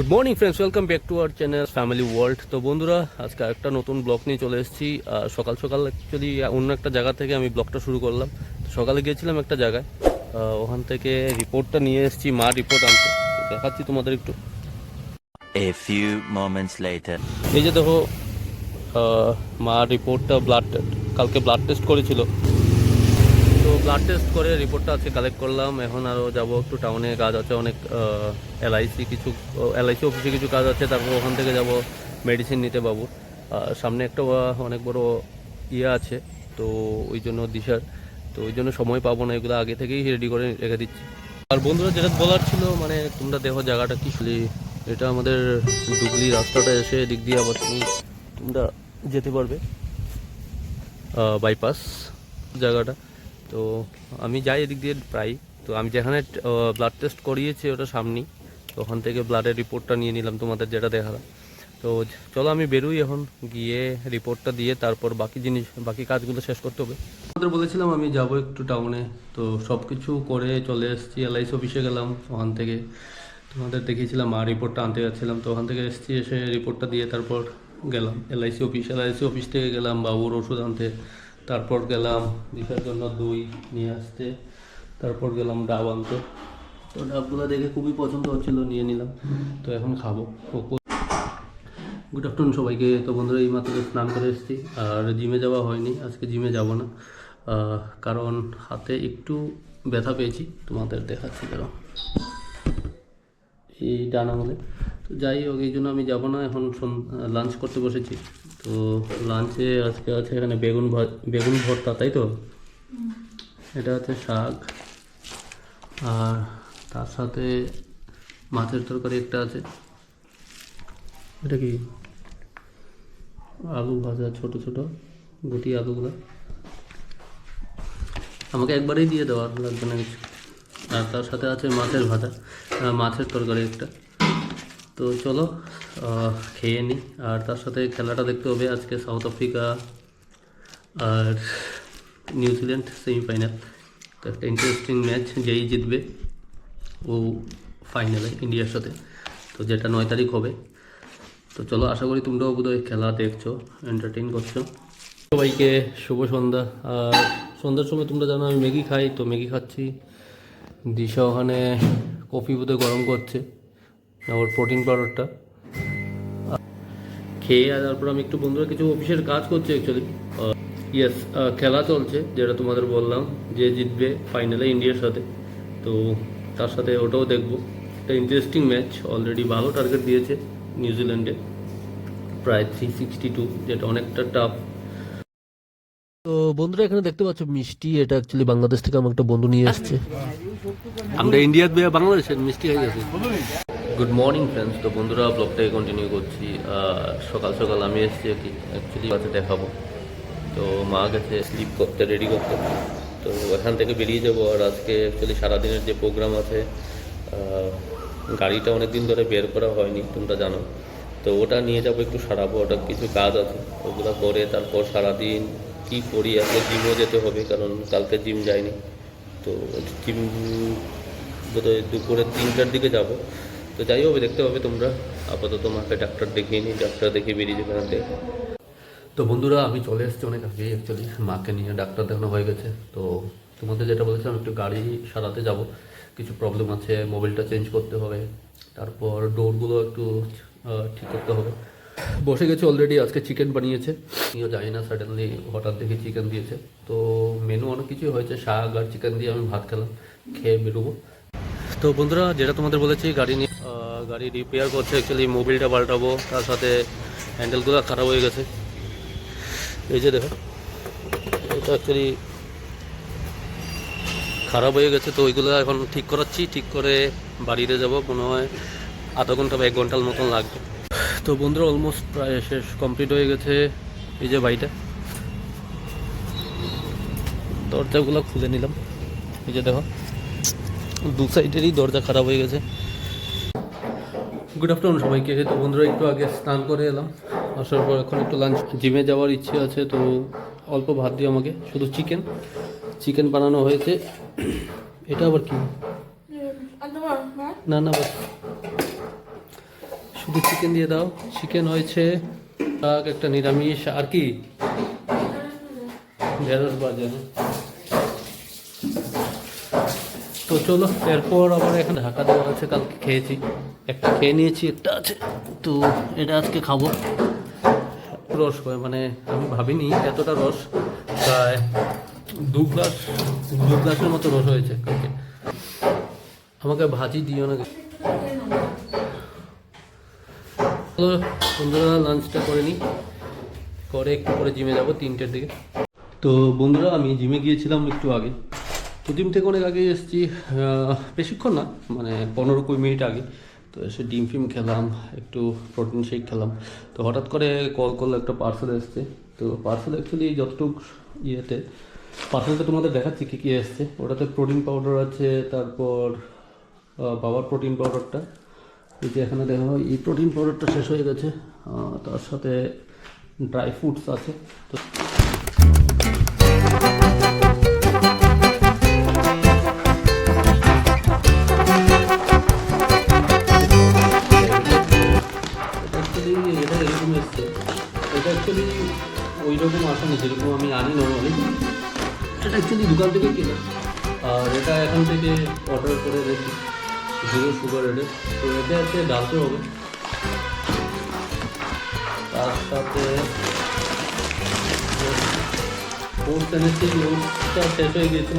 Good morning friends welcome back to our channel family world তো বন্ধুরা আজকে একটা নতুন ব্লগ নিয়ে চলে এসেছি। আর সকাল সকাল অ্যাকচুয়ালি অন্য একটা জায়গা থেকে আমি ব্লগটা শুরু করলাম। তো সকালে গিয়েছিলাম একটা জায়গায়। ওখান থেকে রিপোর্টটা নিয়ে এসেছি মা রিপোর্ট আনতে দেখাচ্ছি তোমাদের একটু। Later. এই যে দেখো মা রিপোর্টটা ব্লাড কালকে ব্লাড টেস্ট করেছিল। ব্লাড টেস্ট করে রিপোর্টটা আজকে কালেক্ট করলাম। এখন আরও যাব একটু টাউনে কাজ আছে অনেক এলআইসি কিছু এলআইসি অফিসে কিছু কাজ আছে, তারপর ওখান থেকে যাব মেডিসিন নিতে পাবো সামনে একটা অনেক বড় ইয়ে আছে, তো ওই জন্য দিশার, তো ওই জন্য সময় পাবো না, এগুলো আগে থেকেই রেডি করে রেখে দিচ্ছি। আর বন্ধুরা, যেটা বলার ছিল মানে তোমরা দেখো জায়গাটা কি এটা আমাদের ডুবলি রাস্তাটা এসে দিক দিয়ে আবার তুমি, তোমরা যেতে পারবে। বাইপাস জায়গাটা। তো আমি যাই এদিক দিয়ে প্রায় তো আমি যেখানে ব্লাড টেস্ট করিয়েছি ওটা সামনেই। তো ওখান থেকে ব্লাডের রিপোর্টটা নিয়ে নিলাম তোমাদের যেটা দেখালাম। তো চলো আমি বেরোই এখন, গিয়ে রিপোর্টটা দিয়ে তারপর বাকি জিনিস, বাকি কাজগুলো শেষ করতে হবে। তোমাদের বলেছিলাম আমি যাব একটু টাউনে তো সব কিছু করে চলে এসেছি এলআইসি অফিসে গেলাম ওখান থেকে। তোমাদের দেখিয়েছিলাম আর রিপোর্টটা আনতে যাচ্ছিলাম। তো ওখান থেকে এসেছি, এসে রিপোর্টটা দিয়ে তারপর গেলাম। এলআইসি অফিস এলআইসি অফিস থেকে গেলাম বাবুর ওষুধ আনতে। তারপর গেলাম দিশার জন্য দই নিয়ে আসতে, তারপর গেলাম ডাব আনতে। তো ডাবগুলো দেখে খুবই পছন্দ হচ্ছিল, নিয়ে নিলাম। তো এখন খাব। গুড আফটারনুন সবাইকে। তো বন্ধুরা, এই মাত্র স্নান করে এসেছি। আর জিমে যাওয়া হয়নি, আজকে জিমে যাব না। কারণ হাতে একটু ব্যথা পেয়েছি, তোমাদের দেখাচ্ছি দাঁড়াও এই ডান আঙুলে। তো যাই হোক, এই জন্য আমি যাব না, এখন লাঞ্চ করতে বসেছি। তো লাঞ্চে আজকে আছে এখানে বেগুন বেগুন ভর্তা, তাই তো? এটা হচ্ছে শাক। আর তার সাথে মাছের তরকারি একটা আছে। এটা কি? আলু ভাজা, ছোট ছোট, গুটি আলুগুলো। আমাকে একবারেই দিয়ে দেওয়া লাগবে না কিছু। আর তার সাথে আছে মাছের ভাজা মাছের তরকারি একটা। তো চলো খেয়ে নিই আর তার সাথে খেলাটা দেখতে হবে আজকে সাউথ আফ্রিকা আর নিউজিল্যান্ড সেমিফাইনাল তো একটা ইন্টারেস্টিং ম্যাচ যেই জিতবে ও ফাইনালে ইন্ডিয়ার সাথে। তো যেটা নয় তারিখ হবে। তো চলো, আশা করি তোমরাও বোধহয় খেলা দেখছ এন্টারটেইন করছ। সবাইকে শুভ সন্ধ্যা। আর সন্ধ্যার সময় তোমরা জানো আমি ম্যাগি খাই, তো ম্যাগি খাচ্ছি। দিশা ওখানে কফি বোধহয় গরম করছে। ওর প্রোটিন পাউডারটা খেয়ে আর তারপর আমি একটু বন্ধুরা কিছু অফিসের কাজ করছি অ্যাকচুয়ালি ইয়েস খেলা চলছে যেটা তোমাদের বললাম যে জিতবে ফাইনালে ইন্ডিয়ার সাথে। তো তার সাথে ওটাও দেখব। একটা ইন্টারেস্টিং ম্যাচ অলরেডি ভালো টার্গেট দিয়েছে নিউজিল্যান্ডে প্রায় থ্রি সিক্সটি টু যেটা অনেকটা টাফ তো বন্ধুরা এখানে দেখতে পাচ্ছ মিষ্টি এটা অ্যাকচুয়ালি বাংলাদেশ থেকে আমার একটা বন্ধু নিয়ে এসছে। আমরা ইন্ডিয়ার বাংলাদেশের মিষ্টি হয়ে গেছে। গুড মর্নিং ফ্রেন্ডস তো বন্ধুরা ব্লগটাকে কন্টিনিউ করছি। সকাল সকাল আমি এসেছি আর কি অ্যাকচুয়ালি কাছে দেখাবো। তো মা গেছে স্লিপ করতে রেডি করতে। তো এখান থেকে বেরিয়ে যাব আর আজকে অ্যাকচুয়ালি সারাদিনের যে প্রোগ্রাম আছে গাড়িটা অনেক দিন ধরে বের করা হয়নি, তোমরা জানো। তো ওটা নিয়ে যাব, একটু সারাবো, ওটা কিছু কাজ আছে। ওগুলো করে তারপর সারাদিন কি করি আজকে জিমও যেতে হবে, কারণ কালকে জিম যায়নি তো জিম বোধহয় দুপুরে তিনটার দিকে যাব। তো যাই হবে দেখতে হবে তোমরা। আপাতত মাকে ডাক্তার দেখিয়ে নিই ডাক্তার দেখিয়ে বেরিয়ে যাবে থেকে। তো বন্ধুরা, আমি চলে এসেছি অনেক আগে অ্যাকচুয়ালি মাকে নিয়ে ডাক্তার দেখানো হয়ে গেছে। তো তোমাদের যেটা বলেছিলাম, একটু গাড়ি সারাতে যাব। কিছু প্রবলেম আছে মোবাইলটা চেঞ্জ করতে হবে। তারপর ডোরগুলো একটু ঠিক করতে হবে। বসে গেছে অলরেডি আজকে চিকেন বানিয়েছে। আমিও জানি না সাডেনলি হঠাৎ দেখে চিকেন দিয়েছে। তো মেনু অনেক কিছুই হয়েছে, শাক আর চিকেন দিয়ে আমি ভাত খেলাম, খেয়ে বেরোবো। তো বন্ধুরা, যেটা তোমাদের বলেছি, গাড়ি নিয়ে গাড়ি রিপেয়ার করছে অ্যাকচুয়ালি মোবিলটা পাল্টাবো, তার সাথে হ্যান্ডেলগুলো খারাপ হয়ে গেছে। এই যে দেখো, এটা অ্যাকচুয়ালি খারাপ হয়ে গেছে, তো ওইগুলো এখন ঠিক করাচ্ছি, ঠিক করে বাড়িতে যাব, মনে হয় আধা ঘণ্টা বা এক ঘণ্টার মতন লাগবে। তো বন্ধুরা অলমোস্ট প্রায় শেষ কমপ্লিট হয়ে গেছে এই যে বাড়িটা। দরজাগুলো খুলে নিলাম। এই যে দেখো, দু সাইডেরই দরজা খারাপ হয়ে গেছে। গুড আফটারনুন সবাইকে। তো বন্ধুরা, একটু আগে স্নান করে এলাম। আসার পর এখন একটু লাঞ্চ জিমে যাওয়ার ইচ্ছে আছে, তো অল্প ভাত দিয়ে আমাকে। শুধু চিকেন চিকেন বানানো হয়েছে। এটা আবার কি? না না শুধু চিকেন দিয়ে দাও। চিকেন হয়েছে একটা নিরামিষ। আর কি? ঢেঁড়স বাজে হ্যাঁ। তো চলো, এরপর আবার এখানে ঢাকা দেওয়া আছে, কালকে খেয়েছি। একটা খেয়ে নিয়েছি, একটা আছে। তো এটা আজকে খাব। রস হয় মানে আমি ভাবিনি এতটা রস। প্রায় দু গ্লাস, দু গ্লাসের মতো রস হয়েছে কালকে। আমাকে ভাজি দিও না। বন্ধুরা লাঞ্চটা করে নিই করে একটু পরে জিমে যাব, তিনটের দিকে। তো বন্ধুরা, আমি জিমে গিয়েছিলাম একটু আগে। জিম থেকে অনেক আগে এসেছি বেশিক্ষণ না মানে পনেরো কুড়ি মিনিট আগে। তো এসে ডিম ফিম খেলাম, একটু প্রোটিন শেক খেলাম। তো হঠাৎ করে কল করল একটা পার্সেল এসছে। তো পার্সেল অ্যাকচুয়ালি যতটুকু ইয়েতে পার্সেলটা তোমাদের দেখাচ্ছি কী কী এসছে। ওটাতে প্রোটিন পাউডার আছে, তারপর বাবার প্রোটিন পাউডারটা এই যে এখানে দেখা হয় এই প্রোটিন পাউডারটা শেষ হয়ে গেছে। তার সাথে ড্রাই ফ্রুটস আছে। তো অ্যাকচুয়ালি ওই রকম আসেনি যেরকম আমি আনি নর্মালি এটা অ্যাকচুয়ালি দোকান থেকে কিনে। আর এটা এখান থেকে অর্ডার করে রেখেছি জিরো সুগার রেটে তো এটা হচ্ছে ডালতে হবে। তার সাথে ওটস এনেছি, ওটসটা শেষ হয়ে গেছে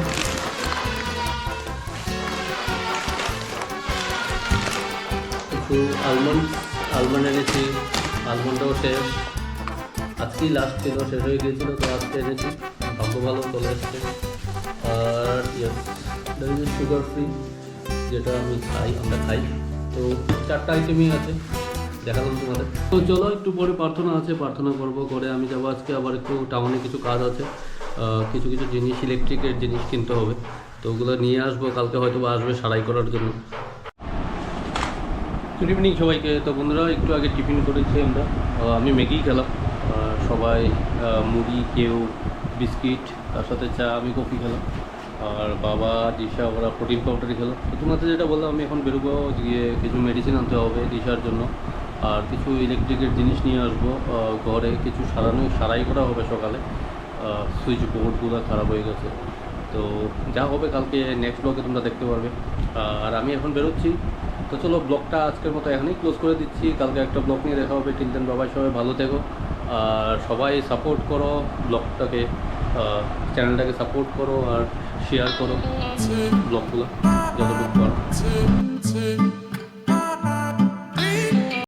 কিছু আলমন্ড আলমন্ড এনেছি আলমন্ডটাও শেষ। আজকেই লাস্ট ছিল শেষ হয়ে গিয়েছিল, তো আজকে এনেছি ভাগ্য ভালো চলে এসছে। আর ইয়েস সুগার ফ্রি যেটা আমি খাই, আমরা খাই। তো চারটা আইটেমই আছে, দেখালাম তোমাদের। তো চলো, একটু পরে প্রার্থনা আছে, প্রার্থনা করব, করে আমি যাব আজকে। আবার একটু টাউনে কিছু কাজ আছে। কিছু কিছু জিনিস ইলেকট্রিকের জিনিস কিনতে হবে। তো ওগুলো নিয়ে আসব, কালকে হয়তো আসবে সারাই করার জন্য। গুড ইভিনিং সবাইকে। তো বন্ধুরা, একটু আগে টিফিন করেছি আমরা। আমি ম্যাগি খেলাম। সবাই মুড়ি, কেউ বিস্কিট, তার সাথে চা, আমি কফি খেলাম। আর বাবা, দিশা, ওরা প্রোটিন পাউডারই খেলো। তোমাদের যেটা বললাম, আমি এখন বেরোবো, গিয়ে কিছু মেডিসিন আনতে হবে দিশার জন্য। আর কিছু ইলেকট্রিকের জিনিস নিয়ে আসব ঘরে কিছু সারানো, সারাই করা হবে সকালে। সুইচ বোর্ডগুলো খারাপ হয়ে গেছে। তো যা হবে কালকে নেক্সট ব্লগে তোমরা দেখতে পারবে। আর আমি এখন বেরোচ্ছি। তো চলো ব্লগটা আজকের মতো এখানেই ক্লোজ করে দিচ্ছি। কালকে একটা ব্লগ নিয়ে দেখা হবে। টিনতেন বাবাই সবাই ভালো থেকো। আর সবাই সাপোর্ট করো ব্লগটাকে চ্যানেলটাকে সাপোর্ট করো আর শেয়ার করো ব্লগগুলো যতটুকু পারো।